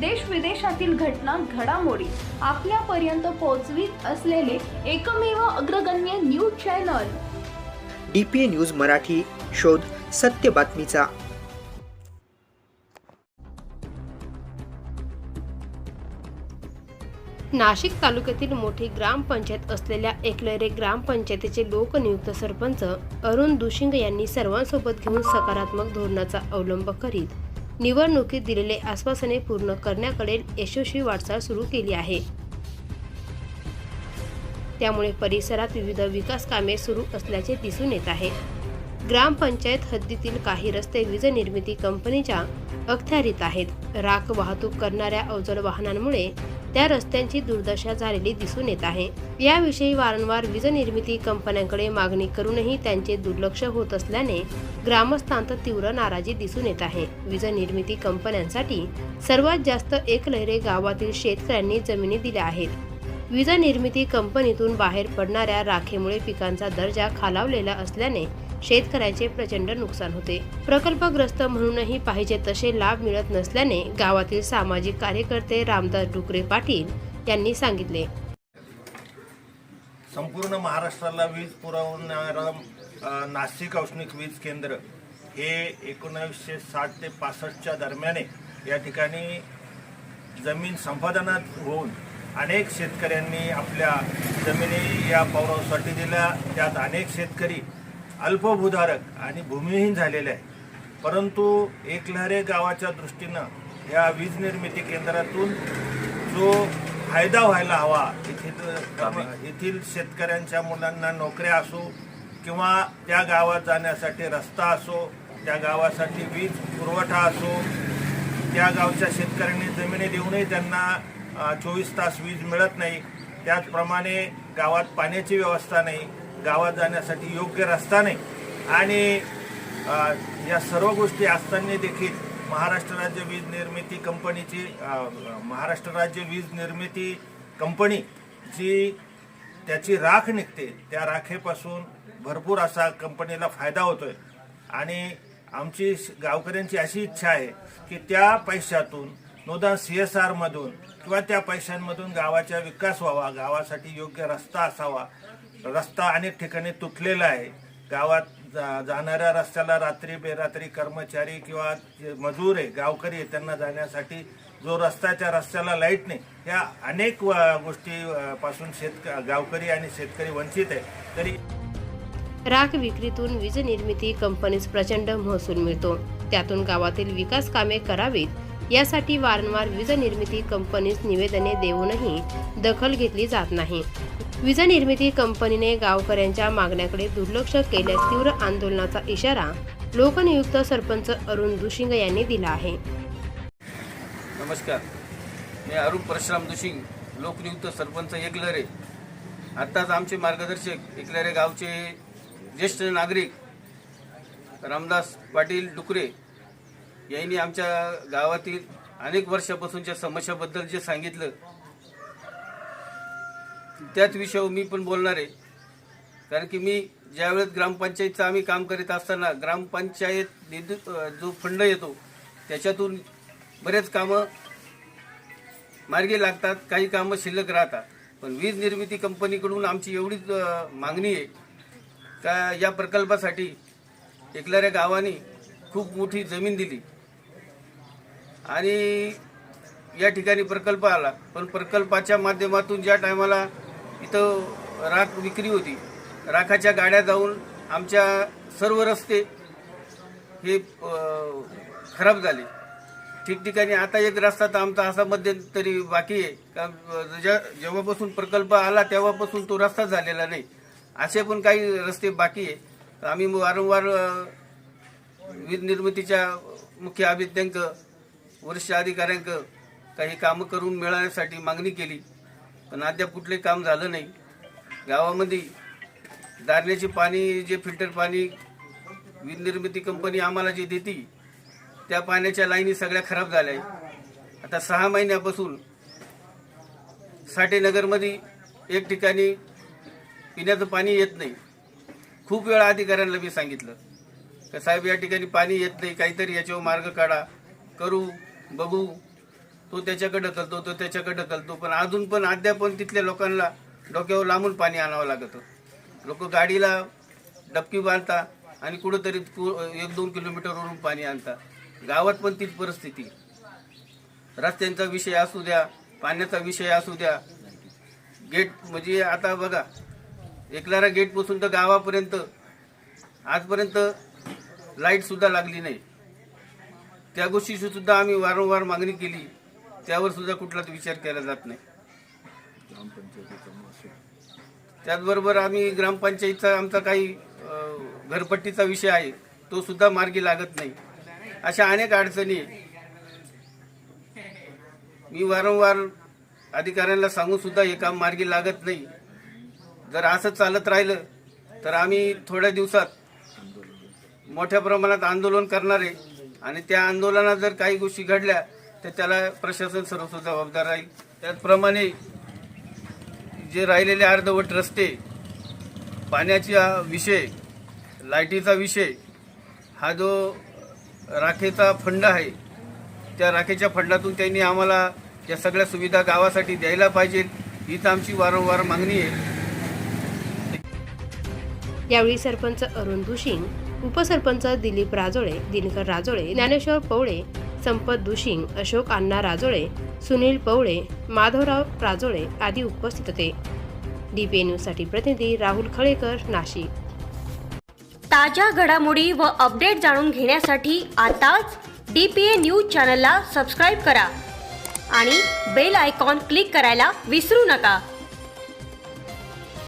देश विदेशातील घटना घडामोडी आपल्यापर्यंत पोहोचवीत असलेले एकमेव अग्रगण्य news channel. D P A news Marathi शोध सत्य बातमीचा. नाशिक तालुक्यातील मोठी ग्रामपंचायत असलेल्या एकलरे ग्रामपंचायतीचे लोकनियुक्त सरपंच अरुण दुशिंग यांनी सर्वांसोबत घेऊन सकारात्मक धोरणाचा अवलंब करीत निवडणुकीत दिलेले आश्वासने पूर्ण करण्याकडे यशस्वी वाटचाल सुरू केली आहे. त्यामुळे परिसरात विविध विकास कामे सुरू असल्याचे दिसून येत आहे. ग्रामपंचायत हद्दीतील काही रस्ते वीज निर्मिती कंपनीच्या अखत्यारीत आहेत. राख वाहतूक करणाऱ्या अवजड वाहनांमुळे त्या रस्त्यांची दुर्दशा झालेली दिसून येत आहे. याविषयी वारंवार वीज निर्मिती कंपन्यांकडे मागणी करूनही त्यांचे दुर्लक्ष होत असल्याने ग्रामस्थांत तीव्र नाराजी दिसून येत आहे. वीज निर्मिती कंपन्यांसाठी सर्वात जास्त एकलहरे गावातील शेतकऱ्यांनी जमिनी दिल्या आहेत. वीज निर्मिती कंपनीतून बाहेर पडणाऱ्या राखेमुळे पिकांचा दर्जा खालावलेला असल्याने शेतकऱ्याचे प्रचंड नुकसान होते. प्रकल्पग्रस्त म्हणूनही पाहिजे तसे लाभ मिळत नसल्याने गावातील सामाजिक कार्यकर्ते रामदास डुकरे पाटील यांनी सांगितले. संपूर्ण महाराष्ट्राला वीज पुरवणारं नाशिक औष्णिक वीज केंद्र हे एकोणावीसशे साठ ते पासष्टच्या दरम्याने या ठिकाणी जमीन संपादनात होऊन अनेक शेतकऱ्यांनी आपल्या जमिनी या पौरासाठी दिल्या. त्यात अनेक शेतकरी अल्पभूधारक आणि भूमिहीन झालेले आहे. परंतु एकलहरे गावाच्या दृष्टीनं या वीज निर्मिती केंद्रातून जो फायदा व्हायला हवा येथील येथील शेतकऱ्यांच्या मुलांना नोकऱ्या असो किंवा त्या गावात जाण्यासाठी रस्ता असो त्या गावासाठी वीज पुरवठा असो त्या गावच्या शेतकऱ्यांनी जमिनी देऊनही त्यांना चोवीस तास वीज मिळत नाही. त्याचप्रमाणे गावात पाण्याची व्यवस्था नाही. गावात जाण्यासाठी योग्य रस्ता नाही. आणि या सर्व गोष्टी असताना देखील महाराष्ट्र राज्य वीज निर्मिती कंपनीची महाराष्ट्र राज्य वीज निर्मिती कंपनी जी त्याची राख निघते त्या राखेपासून भरपूर असा कंपनीला फायदा होतोय. आणि आमची श- गावकऱ्यांची अशी इच्छा आहे की त्या पैशातून नोदान सी एस आरमधून किंवा त्या पैशांमधून गावाचा विकास व्हावा गावासाठी योग्य रस्ता असावा. रस्ता अनेक ठिकाणी तुटलेला आहे. गावात जा- जाणाऱ्या रस्त्याला रात्री बेरात्री कर्मचारी किंवा मजूर आहे गावकरी आहे त्यांना जाण्यासाठी जो रस्त्याच्या रस्त्याला लाइट नाही. या अनेक व- शेतक गावकरी आणि शेतकरी वंचित आहे. तरी राख विक्रीतून वीज निर्मिती कंपनीस प्रचंड महसूल मिळतो. त्यातून गावातील विकास कामे करावीत यासाठी वारंवार वीज निर्मिती कंपनीस निवेदने देऊनही दखल घेतली जात नाही. वीज निर्मिती कंपनीने गावकऱ्यांच्या मागण्याकडे दुर्लक्ष केल्यास तीव्र आंदोलनाचा इशारा लोकनियुक्त सरपंच अरुण दुशिंग यांनी दिला आहे. नमस्कार. मी अरुण परशुराम दुशिंग लोकनियुक्त सरपंच एकलरे आत्ताच आमचे मार्गदर्शक एकलरे गावचे ज्येष्ठ नागरिक रामदास पाटील डुकरे यांनी आमच्या गावातील अनेक वर्षापासूनच्या समस्याबद्दल जे सांगितलं त्याच विषयावर मी पण बोलणार आहे. कारण की मी ज्यावेळेस ग्रामपंचायतचं आम्ही काम करीत असताना ग्रामपंचायत निधी जो फंड येतो त्याच्यातून बरेच कामं मार्गी लागतात काही कामं शिल्लक राहतात. पण वीज निर्मिती कंपनीकडून आमची एवढीच मागणी आहे का या प्रकल्पासाठी एकलाऱ्या गावाने खूप मोठी जमीन दिली. आणि या ठिकाणी प्रकल्प आला. पण प्रकल्पाच्या माध्यमातून ज्या टायमाला इथं राख विक्री होती राखाच्या गाड्या जाऊन आमच्या सर्व रस्ते हे खराब झाले. ठिकठिकाणी आता एक रस्ता तर आमचा असा मध्यंतरी बाकी आहे. का ज्या- जेव्हापासून प्रकल्प आला तेव्हापासून तो रस्ता झालेला नाही. असे पण काही रस्ते बाकी आहे. आम्ही वारंवार वीज निर्मितीच्या मुख्य अभिज्ञांक वरिष्ठ अधिकाऱ्यांक काही कामं करून मिळवण्यासाठी मागणी केली. पण अद्याप कुठले काम झालं नाही. गावामध्ये दारण्याचे पाणी जे फिल्टर पाणी वीज निर्मिती कंपनी आम्हाला जे देते त्या पाण्याच्या लाईनी सगळ्या खराब झाल्या. आहेत आता सहा महिन्यापासून साठेनगरमध्ये एक ठिकाणी पिण्याचं पाणी येत नाही. खूप वेळा अधिकाऱ्यांना मी सांगितलं का साहेब या ठिकाणी पाणी येत नाही काहीतरी याच्यावर मार्ग काढा करू. बघू. तो त्याच्याकडे ढकलतो तो त्याच्याकडे ढकलतो पण अजून पण अद्याप पण तिथल्या लोकांना डोक्यावर लांबून पाणी आणावं लागतं. लोक गाडीला डबकी बांधता आणि कुठंतरी एक दोन किलोमीटरवरून पाणी आणता. गावात पण तीच परिस्थिती. रस्त्यांचा विषय असू द्या पाण्याचा विषय असू द्या. गेट म्हणजे आता बघा एकलारा गेटपासून तर गावापर्यंत आजपर्यंत लाईटसुद्धा लागली नाही. त्या गोष्टीची सुद्धा आम्ही वारंवार मागणी केली. त्यावर सुद्धा कुठलाच विचार केला जात नाही. त्याचबरोबर आम्ही ग्रामपंचायतचा आमचा काही घरपट्टीचा विषय आहे तो सुद्धा मार्गी लागत नाही. अशा अनेक अडचणी मी वारंवार अधिकाऱ्यांना सांगून सुद्धा हे काम मार्गी लागत नाही. जर असं चालत राहिलं तर आम्ही थोड्या दिवसात मोठ्या प्रमाणात आंदोलन करणार आहे. आणि त्या आंदोलनात जर काही गोष्टी घडल्या तर त्याला प्रशासन सर्व जबाबदार राहील. त्याचप्रमाणे जे राहिलेले अर्धवट रस्ते पाण्याचा विषय लाईटीचा विषय हा जो राखेचा फंड आहे त्या राखेच्या फंडातून त्यांनी आम्हाला या सगळ्या सुविधा गावासाठी द्यायला पाहिजेत हीच आमची वारंवार मागणी आहे. यावेळी सरपंच अरुण दुशिंग उपसरपंच दिलीप राजोळे दिनकर राजोळे ज्ञानेश्वर पवळे संपत दुशिंग अशोक अण्णा राजोळे सुनील पवळे माधवराव राजोळे आदी उपस्थित होते. डीपीए न्यूजसाठी प्रतिनिधी राहुल खळेकर नाशिक. ताज्या घडामोडी व अपडेट जाणून घेण्यासाठी आताच डी पी ए न्यूज चॅनलला सबस्क्राईब करा आणि बेल आयकॉन क्लिक करायला विसरू नका.